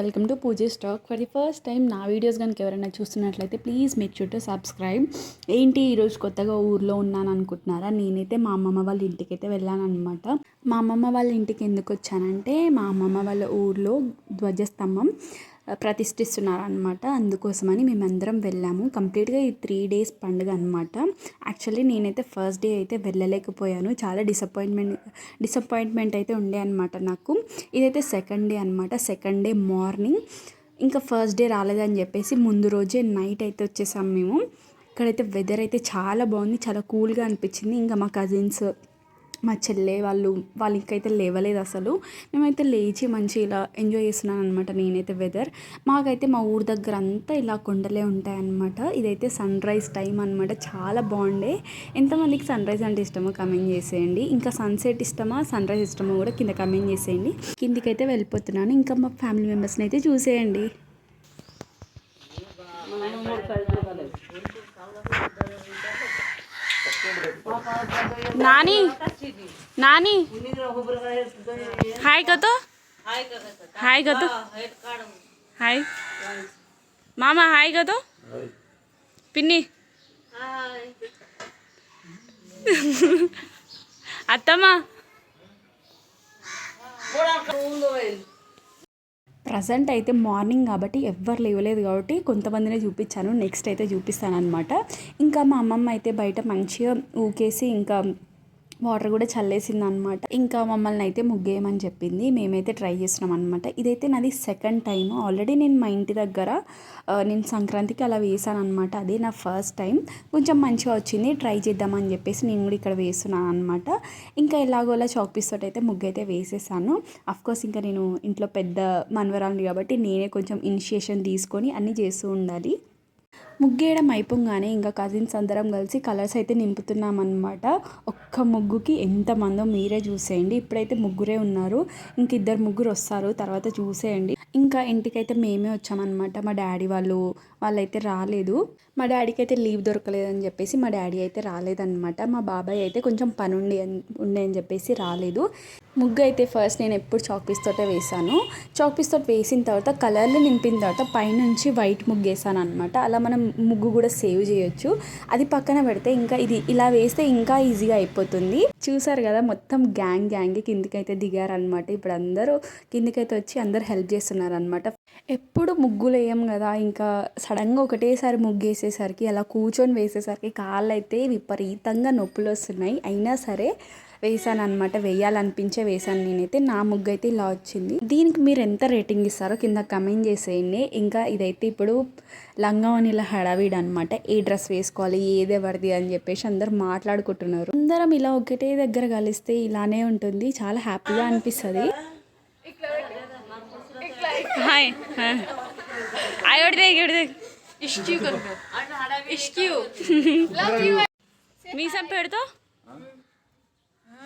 Welcome to Pooja stock. For the first time నా videos కనుక ఎవరైనా చూస్తున్నట్లయితే please make sure to subscribe ఏంటి ఈరోజు కొత్తగా ఊర్లో ఉన్నాను అనుకుంటున్నారా? నేనైతే మా అమ్మమ్మ వాళ్ళ ఇంటికి అయితే వెళ్ళాను అనమాట మా అమ్మమ్మ వాళ్ళ ఇంటికి ఎందుకు వచ్చానంటే మా అమ్మమ్మ వాళ్ళ ఊర్లో ధ్వజస్తంభం. ప్రతిష్ఠిస్తున్నారు అనమాట అందుకోసమని మేమందరం వెళ్ళాము. కంప్లీట్గా ఈ త్రీ డేస్ పండుగ అనమాట యాక్చువల్లీ నేనైతే ఫస్ట్ డే అయితే వెళ్ళలేకపోయాను. చాలా డిసప్పాయింట్మెంట్ డిసప్పాయింట్మెంట్ అయితే ఉండే అనమాట నాకు. ఇదైతే సెకండ్ డే అనమాట సెకండ్ డే మార్నింగ్. ఇంకా ఫస్ట్ డే రాలేదని చెప్పేసి ముందు రోజే నైట్ అయితే వచ్చేసాం మేము. ఇక్కడైతే వెదర్ అయితే చాలా బాగుంది. చాలా కూల్గా అనిపించింది. ఇంకా మా కజిన్స్ మా చెల్లె వాళ్ళు వాళ్ళు ఇంకైతే లేవలేదు అసలు. మేమైతే లేచి మంచి ఇలా ఎంజాయ్ చేస్తున్నాను అనమాట నేనైతే వెదర్ మాకైతే మా ఊరు దగ్గర అంతా ఇలా కొండలే ఉంటాయన్నమాట. ఇదైతే సన్ రైజ్ టైం అనమాట చాలా బాగుండే. ఎంతమందికి సన్ రైజ్ అంటే ఇష్టమో కమెంట్ చేసేయండి. ఇంకా సన్సెట్ ఇష్టమా సన్ రైజ్ ఇష్టమో కూడా కింద కమెంట్ చేసేయండి. కిందికైతే వెళ్ళిపోతున్నాను. ఇంకా మా ఫ్యామిలీ మెంబర్స్ని అయితే చూసేయండి. నాని నాని. హాయ్ కతో హాయ్ కతో హాయ్ మామ హాయ్ కతో పిన్ని. అత్తమ్మ. ప్రజెంట్ అయితే మార్నింగ్ కాబట్టి ఎవ్వరు లేవలేదు కాబట్టి కొంతమందినే చూపించాను. నెక్స్ట్ అయితే చూపిస్తాను అనమాట ఇంకా మా అమ్మమ్మ అయితే బయట మంచిగా ఊకేసి ఇంకా వాటర్ కూడా చల్లేసింది అనమాట ఇంకా మమ్మల్ని అయితే ముగ్గేయమని చెప్పింది. మేమైతే ట్రై చేస్తున్నాం అనమాట ఇదైతే నాది సెకండ్ టైం ఆల్రెడీ నేను మా ఇంటి దగ్గర నేను సంక్రాంతికి అలా వేసాను అనమాట అదే నా ఫస్ట్ టైం కొంచెం మంచిగా వచ్చింది. ట్రై చేద్దామని చెప్పేసి నేను కూడా ఇక్కడ వేస్తున్నాను అనమాట ఇంకా ఎలాగోలా చాక్ పీస్ తోటి అయితే ముగ్గు అయితే వేసేసాను కోర్స్ ఇంకా నేను ఇంట్లో పెద్ద మనవరాలు కాబట్టి నేనే కొంచెం ఇనిషియేషన్ తీసుకొని అన్నీ చేస్తూ ఉండాలి. ముగ్గేయడం అయిపోగానే ఇంకా కజిన్స్ అందరం కలిసి కలర్స్ అయితే నింపుతున్నాం అనమాట ఒక్క ముగ్గుకి ఎంతమందో మీరే చూసేయండి. ఇప్పుడైతే ముగ్గురే ఉన్నారు. ఇంక ఇద్దరు ముగ్గురు వస్తారు. తర్వాత చూసేయండి. ఇంకా ఇంటికైతే మేమే వచ్చామన్నమాట. మా డాడీ వాళ్ళు వాళ్ళైతే రాలేదు. మా డాడీకి అయితే లీవ్ దొరకలేదని చెప్పేసి మా డాడీ అయితే రాలేదన్నమాట. మా బాబాయ్ అయితే కొంచెం పని ఉండి ఉండే అని చెప్పేసి రాలేదు. ముగ్గు అయితే ఫస్ట్ నేను ఎప్పుడు చాక్ పీస్ తోటే వేసాను చాక్ పీస్ తోటి వేసిన తర్వాత కలర్లు నింపిన తర్వాత పైనుంచి వైట్ ముగ్గు వేసాను అనమాట అలా మనం ముగ్గు కూడా సేవ్ చేయొచ్చు. అది పక్కన పెడితే ఇంకా ఇది ఇలా వేస్తే ఇంకా ఈజీగా అయిపోతుంది. చూసారు కదా మొత్తం గ్యాంగ్ గ్యాంగ్ కిందికైతే దిగారనమాట ఇప్పుడు అందరూ కిందికైతే వచ్చి అందరు హెల్ప్ చేస్తున్నారనమాట ఎప్పుడు ముగ్గులు వేయం కదా ఇంకా సడన్గా ఒకటేసారి ముగ్గు వేసేసరికి అలా కూర్చొని వేసేసరికి కాళ్ళు అయితే విపరీతంగా నొప్పులు వస్తున్నాయి. అయినా సరే వేసాను అనమాట వేయాలనిపించే వేసాను నేనైతే. నా ముగ్గు అయితే ఇలా వచ్చింది. దీనికి మీరు ఎంత రేటింగ్ ఇస్తారో కింద కమెంట్ చేసేయండి. ఇంకా ఇదైతే ఇప్పుడు లంగా ఇలా హడావిడ్ అనమాట ఏ డ్రెస్ వేసుకోవాలి ఏది ఎవరిది అని చెప్పేసి అందరు మాట్లాడుకుంటున్నారు. అందరం ఇలా ఒకటే దగ్గర కలిస్తే ఇలానే ఉంటుంది. చాలా హ్యాపీగా అనిపిస్తుంది. మీసం పెడతా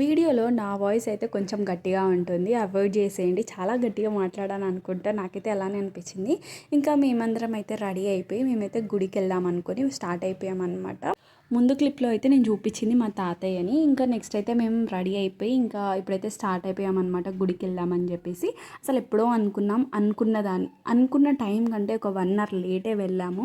వీడియోలో నా వాయిస్ అయితే కొంచెం గట్టిగా ఉంటుంది. అవాయిడ్ చేసేయండి. చాలా గట్టిగా మాట్లాడాను అనుకుంటా నాకైతే అలానే అనిపించింది. ఇంకా మేమందరం అయితే రెడీ అయిపోయి మేమైతే గుడికి వెళ్దాం అనుకుని స్టార్ట్ అయిపోయాం అనమాట ముందు క్లిప్లో అయితే నేను చూపించింది మా తాతయ్యని. ఇంకా నెక్స్ట్ అయితే మేము రెడీ అయిపోయి ఇంకా ఇప్పుడైతే స్టార్ట్ అయిపోయామన్నమాట గుడికి వెళ్దామని చెప్పేసి. అసలు ఎప్పుడో అనుకున్నాం. అనుకున్న దాని అనుకున్న టైం కంటే ఒక వన్ అవర్ లేటే వెళ్ళాము.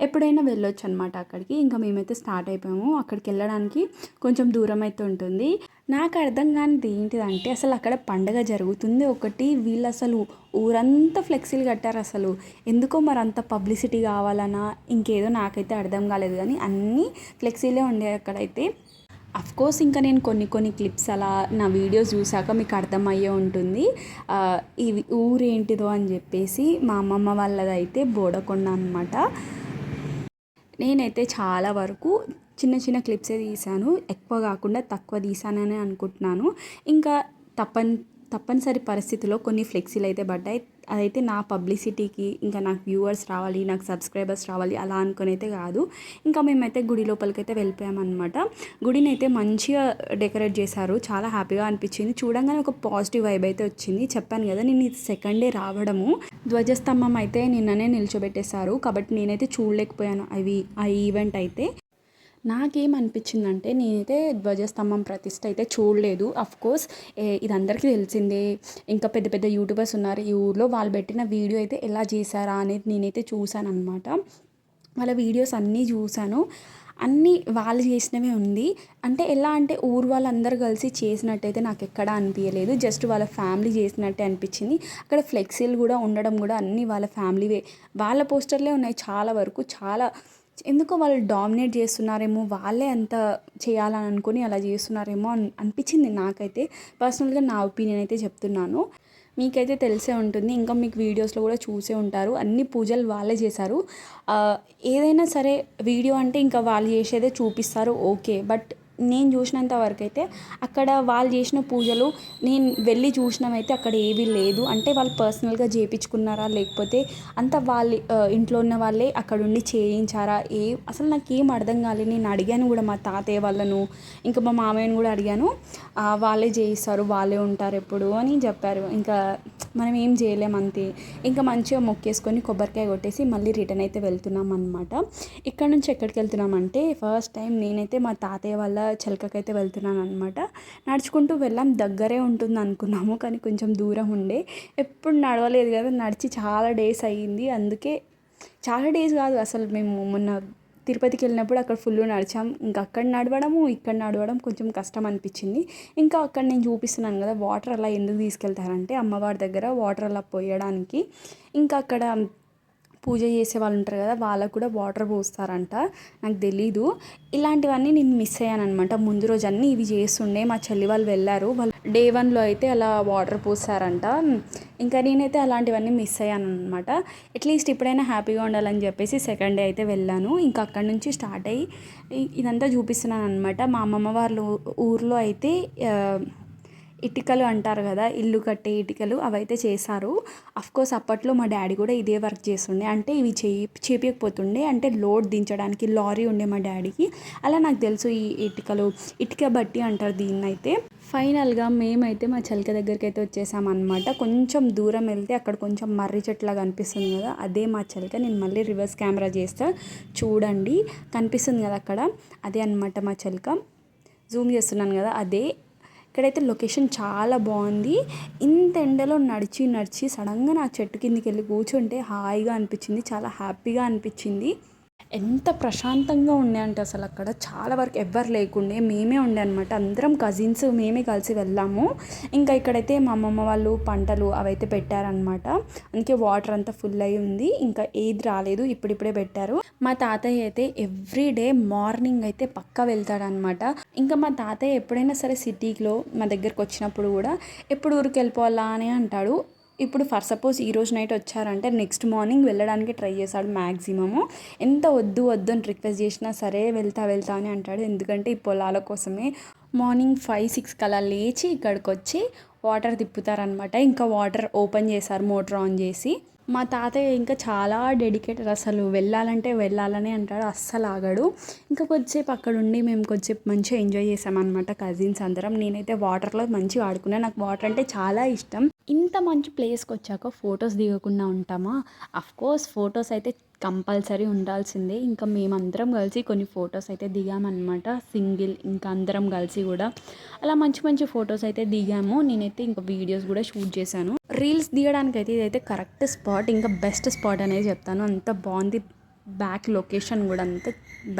ఎప్పుడైనా వెళ్ళొచ్చు అనమాట అక్కడికి. ఇంకా మేమైతే స్టార్ట్ అయిపోయాము. అక్కడికి వెళ్ళడానికి కొంచెం దూరం అయితే ఉంటుంది. నాకు అర్థం కానిది ఏంటిదంటే అసలు అక్కడ పండగ జరుగుతుంది ఒకటి. వీళ్ళు అసలు ఊరంతా ఫ్లెక్సీలు కట్టారు అసలు. ఎందుకో మరి అంత పబ్లిసిటీ కావాలనా? ఇంకేదో నాకైతే అర్థం కాలేదు కానీ అన్నీ ఫ్లెక్సీలే ఉండే అక్కడైతే. కోర్స్ ఇంకా నేను కొన్ని కొన్ని క్లిప్స్ అలా నా వీడియోస్ చూసాక మీకు అర్థమయ్యే ఉంటుంది. ఇవి ఊరేంటిదో అని చెప్పేసి మా అమ్మమ్మ వాళ్ళదైతే బోడకొండ అనమాట నేనైతే చాలా వరకు చిన్న చిన్న క్లిప్సే తీసాను ఎక్కువ కాకుండా తక్కువ తీసానని అనుకుంటున్నాను. ఇంకా తప్పని తప్పనిసరి పరిస్థితిలో కొన్ని ఫ్లెక్సీలు అయితే పడ్డాయి. అదైతే నా పబ్లిసిటీకి ఇంకా నాకు వ్యూవర్స్ రావాలి నాకు సబ్స్క్రైబర్స్ రావాలి అలా అనుకుని అయితే కాదు. ఇంకా మేమైతే గుడి లోపలికైతే వెళ్ళిపోయామన్నమాట. గుడిని అయితే మంచిగా డెకరేట్ చేశారు. చాలా హ్యాపీగా అనిపించింది. చూడంగానే ఒక పాజిటివ్ వైబ్ అయితే వచ్చింది. చెప్పాను కదా నేను ఇది సెకండ్ డే రావడము. ధ్వజస్తంభం అయితే నిన్ననే నిల్చోబెట్టేశారు. కాబట్టి నేనైతే చూడలేకపోయాను అవి ఆ ఈవెంట్ అయితే. నాకేమనిపించిందంటే నేనైతే ధ్వజస్తంభం ప్రతిష్ట అయితే చూడలేదు. అఫ్ కోర్స్ ఇది అందరికీ తెలిసిందే. ఇంకా పెద్ద పెద్ద యూట్యూబర్స్ ఉన్నారు. ఈ ఊర్లో వాళ్ళు పెట్టిన వీడియో అయితే ఎలా చేశారా అనేది నేనైతే చూశాను అనమాట వాళ్ళ వీడియోస్ అన్నీ చూశాను. అన్నీ వాళ్ళు చేసినవే ఉంది. అంటే ఎలా అంటే ఊరు వాళ్ళందరూ కలిసి చేసినట్టయితే నాకు ఎక్కడా అనిపించలేదు జస్ట్ వాళ్ళ ఫ్యామిలీ చేసినట్టే అనిపించింది. అక్కడ ఫ్లెక్సీలు కూడా ఉండడం కూడా అన్నీ వాళ్ళ ఫ్యామిలీవే. వాళ్ళ పోస్టర్లే ఉన్నాయి చాలా వరకు. చాలా ఎందుకో వాళ్ళు డామినేట్ చేస్తున్నారేమో వాళ్ళే అంత చేయాలని అనుకుని అలా చేస్తున్నారేమో అని అనిపించింది నాకైతే. పర్సనల్గా నా ఒపీనియన్ అయితే చెప్తున్నాను. మీకైతే తెలిసే ఉంటుంది ఇంకా మీకు వీడియోస్లో కూడా చూసే ఉంటారు. అన్ని పూజలు వాళ్ళే చేశారు. ఏదైనా సరే వీడియో అంటే ఇంకా వాళ్ళు చేసేదే చూపిస్తారు ఓకే. బట్ నేను చూసినంత వరకు అయితే అక్కడ వాళ్ళు చేసిన పూజలు నేను వెళ్ళి చూసినవైతే అక్కడ ఏవి లేదు. అంటే వాళ్ళు పర్సనల్గా చేయించుకున్నారా లేకపోతే అంత వాళ్ళ ఇంట్లో ఉన్న వాళ్ళే అక్కడ ఉండి చేయించారా? ఏ అసలు నాకు ఏం అర్థం కాలేదు నేను అడిగాను కూడా మా తాతయ్య వాళ్ళను. ఇంకా మా మామయ్యను కూడా అడిగాను. వాళ్ళే చేయిస్తారు వాళ్ళే ఉంటారు ఎప్పుడు అని చెప్పారు. ఇంకా మనం ఏం చేయలేం అంతే. ఇంకా మంచిగా మొక్కేసుకొని కొబ్బరికాయ కొట్టేసి మళ్ళీ రిటర్న్ అయితే వెళ్తున్నాం అనమాట ఇక్కడ నుంచి ఎక్కడికి వెళ్తున్నామంటే ఫస్ట్ టైం నేనైతే మా తాతయ్య వాళ్ళ చిలకకైతే వెళ్తున్నాను అనమాట నడుచుకుంటూ వెళ్ళాం. దగ్గరే ఉంటుంది అనుకున్నాము కానీ కొంచెం దూరం ఉండే. ఎప్పుడు నడవలేదు కదా నడిచి చాలా డేస్ అయ్యింది. అందుకే చాలా డేస్ కాదు అసలు మేము మొన్న తిరుపతికి వెళ్ళినప్పుడు అక్కడ ఫుల్ నడిచాం. ఇంకా అక్కడ నడవడము ఇక్కడ నడవడం కొంచెం కష్టం అనిపించింది. ఇంకా అక్కడ నేను చూపిస్తున్నాను కదా వాటర్ అలా ఎందుకు తీసుకెళ్తారంటే అమ్మవారి దగ్గర వాటర్ అలా పోయడానికి. ఇంకా అక్కడ పూజ చేసే వాళ్ళు ఉంటారు కదా వాళ్ళకు కూడా వాటర్ పోస్తారంట. నాకు తెలీదు. ఇలాంటివన్నీ నేను మిస్ అయ్యాను అనమాట ముందు రోజు అన్నీ ఇవి చేస్తుండే మా చెల్లి వాళ్ళు వెళ్ళారు. వాళ్ళు డే వన్లో అయితే అలా వాటర్ పోస్తారంట. ఇంకా నేనైతే అలాంటివన్నీ మిస్ అయ్యాను అనమాట అట్లీస్ట్ ఇప్పుడైనా హ్యాపీగా ఉండాలని చెప్పేసి సెకండ్ డే అయితే వెళ్ళాను. ఇంకా అక్కడ నుంచి స్టార్ట్ అయ్యి ఇదంతా చూపిస్తున్నాను అనమాట మా అమ్మమ్మ వాళ్ళ ఊర్లో అయితే ఇటుకలు అంటారు కదా ఇల్లు కట్టే ఇటుకలు అవైతే చేశారు. కోర్స్ అప్పట్లో మా డాడీ కూడా ఇదే వర్క్ చేస్తుండే. అంటే ఇవి చేయి చేపించకపోతుండే అంటే లోడ్ దించడానికి లారీ ఉండే మా డాడీకి. అలా నాకు తెలుసు ఈ ఇటుకలు. ఇటుక బట్టి అంటారు దీన్ని అయితే ఫైనల్గా మేమైతే మా చలిక దగ్గరికి అయితే వచ్చేసామన్నమాట. కొంచెం దూరం వెళ్తే అక్కడ కొంచెం మర్రి చెట్లా కనిపిస్తుంది కదా అదే మా చలిక. నేను మళ్ళీ రివర్స్ కెమెరా చేస్తా. చూడండి. కనిపిస్తుంది కదా అక్కడ. అదే అన్నమాట మా చలిక. జూమ్ చేస్తున్నాను కదా అదే ఇక్కడైతే లొకేషన్ చాలా బాగుంది. ఇంత ఎండలో నడిచి నడిచి సడన్గా నా చెట్టు కిందకి వెళ్ళి కూర్చుంటే హాయిగా అనిపించింది. చాలా హ్యాపీగా అనిపించింది. ఎంత ప్రశాంతంగా ఉండే అంటే అసలు అక్కడ చాలా వరకు ఎవ్వరు లేకుండే. మేమే ఉండే అనమాట అందరం కజిన్స్ మేమే కలిసి వెళ్ళాము. ఇంకా ఇక్కడైతే మా అమ్మమ్మ వాళ్ళు పంటలు అవైతే పెట్టారనమాట అందుకే వాటర్ అంతా ఫుల్ అయి ఉంది. ఇంకా ఏది రాలేదు. ఇప్పుడిప్పుడే పెట్టారు. మా తాతయ్య అయితే ఎవ్రీ డే మార్నింగ్ అయితే పక్కా వెళ్తాడనమాట ఇంకా మా తాతయ్య ఎప్పుడైనా సరే సిటీలో మా దగ్గరకు వచ్చినప్పుడు కూడా ఎప్పుడు ఊరికి వెళ్ళిపోవాలా? అని అంటాడు. ఇప్పుడు ఫర్ సపోజ్ ఈ రోజు నైట్ వచ్చారంటే నెక్స్ట్ మార్నింగ్ వెళ్ళడానికి ట్రై చేశాడు మ్యాక్సిమము ఎంత వద్దు వద్దు అని రిక్వెస్ట్ చేసినా సరే వెళ్తా వెళ్తా అని అంటాడు. ఎందుకంటే ఈ పొలాల కోసమే మార్నింగ్ ఫైవ్ సిక్స్కి అలా లేచి ఇక్కడికి వచ్చి వాటర్ తిప్పుతారనమాట ఇంకా వాటర్ ఓపెన్ చేశారు మోటార్ ఆన్ చేసి. మా తాతయ్య ఇంకా చాలా డెడికేటెడ్ అసలు. వెళ్ళాలంటే వెళ్ళాలని అంటాడు అస్సలు ఆగడు. ఇంకా కొద్దిసేపు అక్కడ ఉండి మేము కొద్దిసేపు మంచిగా ఎంజాయ్ చేసామన్నమాట కజిన్స్ అందరం. నేనైతే వాటర్లో మంచిగా ఆడుకున్నాను నాకు వాటర్ అంటే చాలా ఇష్టం. ఇంత మంచి ప్లేస్కి వచ్చాక ఫొటోస్ దిగకుండా ఉంటామా? అఫ్ కోర్స్ ఫొటోస్ అయితే కంపల్సరీ ఉండాల్సిందే. ఇంకా మేమందరం కలిసి కొన్ని ఫొటోస్ అయితే దిగామన్నమాట. సింగిల్ ఇంకా అందరం కలిసి కూడా. అలా మంచి మంచి ఫొటోస్ అయితే దిగాము. నేనైతే ఇంకా వీడియోస్ కూడా షూట్ చేశాను. రీల్స్ దిగడానికి అయితే ఇదైతే కరెక్ట్ స్పాట్ ఇంకా బెస్ట్ స్పాట్ అనేది చెప్తాను. అంత బాగుంది. బ్యాక్ లొకేషన్ కూడా అంతా.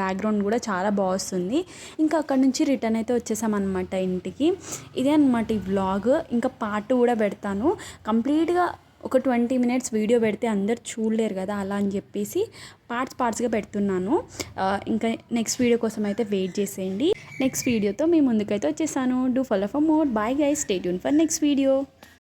బ్యాక్గ్రౌండ్ కూడా చాలా బాగుస్తుంది ఇంకా అక్కడ నుంచి రిటర్న్ అయితే వచ్చేసామన్నమాట ఇంటికి. ఇదే అనమాట ఈ వ్లాగ్ ఇంకా పార్ట్ కూడా పెడతాను. కంప్లీట్గా ఒక ట్వంటీ మినిట్స్ వీడియో పెడితే అందరు చూడలేరు కదా అలా అని చెప్పేసి పార్ట్స్ పార్ట్స్గా పెడుతున్నాను. ఇంకా నెక్స్ట్ వీడియో కోసం అయితే వెయిట్ చేసేయండి. నెక్స్ట్ వీడియోతో మీ ముందుకైతే వచ్చేసాను. Do follow for more bye guys stay Yoon for next video